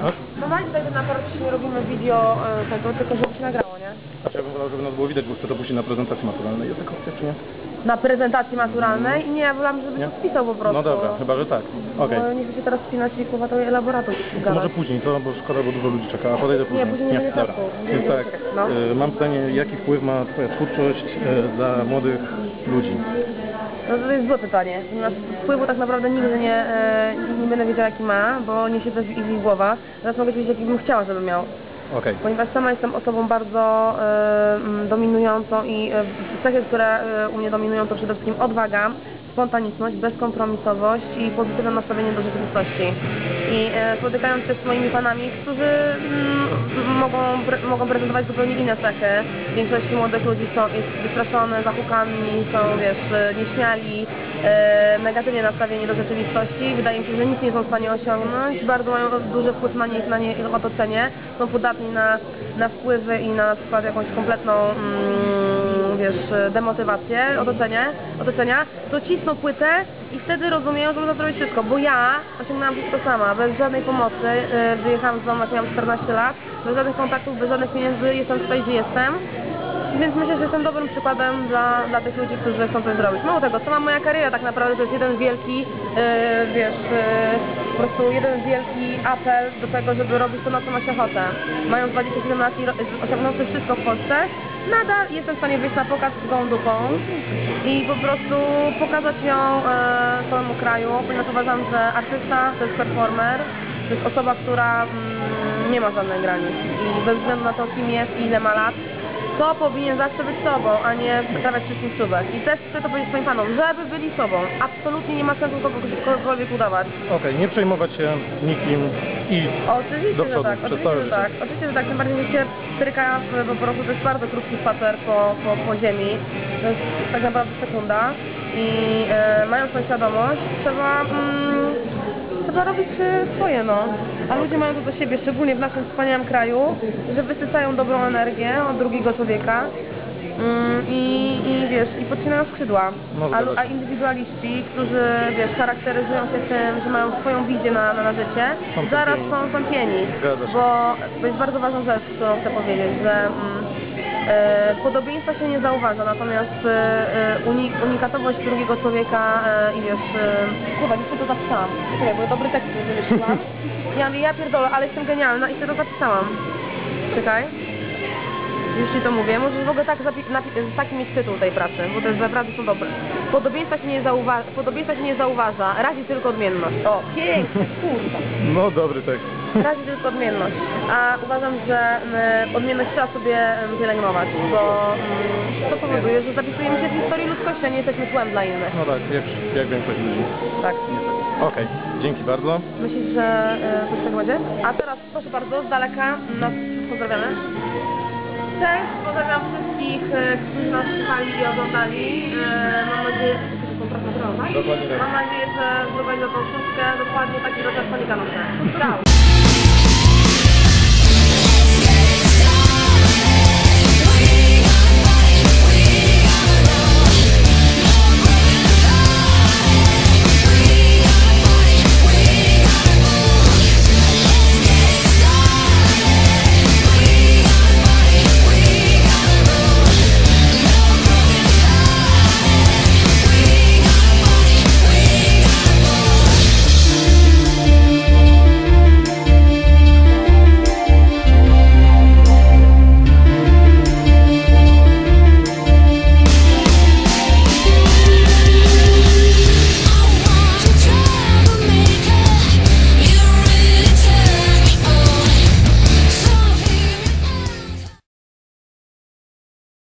Tak? No daj tutaj na parcie nie robimy video e, tego, tylko żeby się nagrało, nie? Znaczy ja bym wolał, żeby nas było widać, bo chcę to puścić na prezentacji maturalnej. Jest taka opcja, czy nie? Na prezentacji maturalnej? Nie, ja wolałam, żeby Nie? to spisał po prostu. No dobra, chyba, że tak. Okej. Bo nie chcę się teraz spinać i kurwa to elaboratu To gadać. może później, to, bo szkoda, bo dużo ludzi czeka, a podejdę później. później nie będzie dobra. czasu. Nie Więc będzie tak, no. y, mam pytanie, jaki wpływ ma Twoja twórczość y, dla młodych ludzi? No to jest złe pytanie. Wpływu tak naprawdę nigdy nie, e, nie będę wiedziała jaki ma, bo nie siedzę w ich głowach. Teraz mogę powiedzieć jaki bym chciała, żeby miał. Okej. Ponieważ sama jestem osobą bardzo e, mm, dominującą i e, cechy, które e, u mnie dominują to przede wszystkim odwaga, spontaniczność, bezkompromisowość i pozytywne nastawienie do rzeczywistości. I e, spotykając się z moimi panami, którzy mm, mogą, pre, mogą prezentować zupełnie inne cechy. Większość młodych ludzi są, jest wystraszone, zahukani, są wiesz, nieśmiali, e, negatywnie nastawieni do rzeczywistości. Wydaje mi się, że nic nie są w stanie osiągnąć. Bardzo mają duży wpływ na nie, na nie ich otoczenie. Są podatni na, na wpływy i na przykład jakąś kompletną mm, wiesz, demotywację otoczenie, otoczenia, to cisną płytę i wtedy rozumieją, że można zrobić wszystko. Bo ja osiągnęłam wszystko sama, bez żadnej pomocy. e, Wyjechałam z domu, jak miałam 14 lat, bez żadnych kontaktów, bez żadnych pieniędzy, jestem tutaj, gdzie jestem. Więc myślę, że jestem dobrym przykładem dla, dla tych ludzi, którzy chcą coś zrobić. Mało tego, sama moja kariera tak naprawdę to jest jeden wielki, e, wiesz, e, po prostu jeden wielki apel do tego, żeby robić to, na co ma się ochotę. Mając 27 lat i osiągnąwszy wszystko w Polsce, nadal jestem w stanie wyjść na pokaz z gołą dupą i po prostu pokazać ją e, całemu kraju, ponieważ uważam, że artysta to jest performer, to jest osoba, która mm, nie ma żadnych granic i bez względu na to, kim jest i ile ma lat, to powinien zawsze być sobą, a nie sprawiać wszystkim cudek. I też chcę to powiedzieć swoim panom, żeby byli sobą. Absolutnie nie ma sensu kogoś- kogokolwiek udawać. Okej, nie przejmować się nikim i Oczywiście, Do że przodu, tak, przez oczywiście, całe że życie. tak. Oczywiście, że tak, tym bardziej, że się stryka w- po prostu to jest bardzo krótki spacer po, po, po ziemi. To jest tak naprawdę sekunda i e, mając tą świadomość, trzeba, mm, trzeba robić e, swoje, no. A ludzie mają to do siebie, szczególnie w naszym wspaniałym kraju, że wysycają dobrą energię od drugiego człowieka. Mm, I, I wiesz, i podcinają skrzydła. No, a, lu- a indywidualiści, którzy wiesz, charakteryzują się tym, że mają swoją wizję na, na, życie, Są zaraz są. Zgadza się. Bo to jest bardzo ważna rzecz, którą chcę powiedzieć, że mm, podobieństwa się nie zauważa, natomiast e, e, uni, unikatowość drugiego człowieka e, i wiesz, kurwa, gdzieś to zapisałam. Czekaj, bo dobry tekst nie wymyśliłam. Ja mówię, ja pierdolę, ale jestem genialna i sobie to zapisałam. Czekaj. Już ci to mówię. Możesz w ogóle tak taki mieć tytuł tej pracy, bo te naprawdę są dobre. Podobieństwa się nie, zauwa- podobieństwa się nie zauważa, razi tylko odmienność. O, pięknie, kurwa. no dobry tekst. Razi tylko odmienność. A uważam, że mm, odmienność trzeba sobie mm, pielęgnować, bo mm, to powoduje, że zapisujemy się w historii ludzkości, a nie jesteśmy tłem dla innych. No tak, jak, jak większość ludzi. Tak. Okej, dzięki bardzo. Myślisz, że e, coś tego będzie? A teraz proszę bardzo, z daleka nas pozdrawiamy. Cześć, pozdrawiam wszystkich, e, którzy nas słuchali i oglądali. E, mam nadzieję, że tak? Dokładnie tak. Mam nadzieję, że zrobię tą szóstkę, dokładnie taki rozmiar panika. Ciao!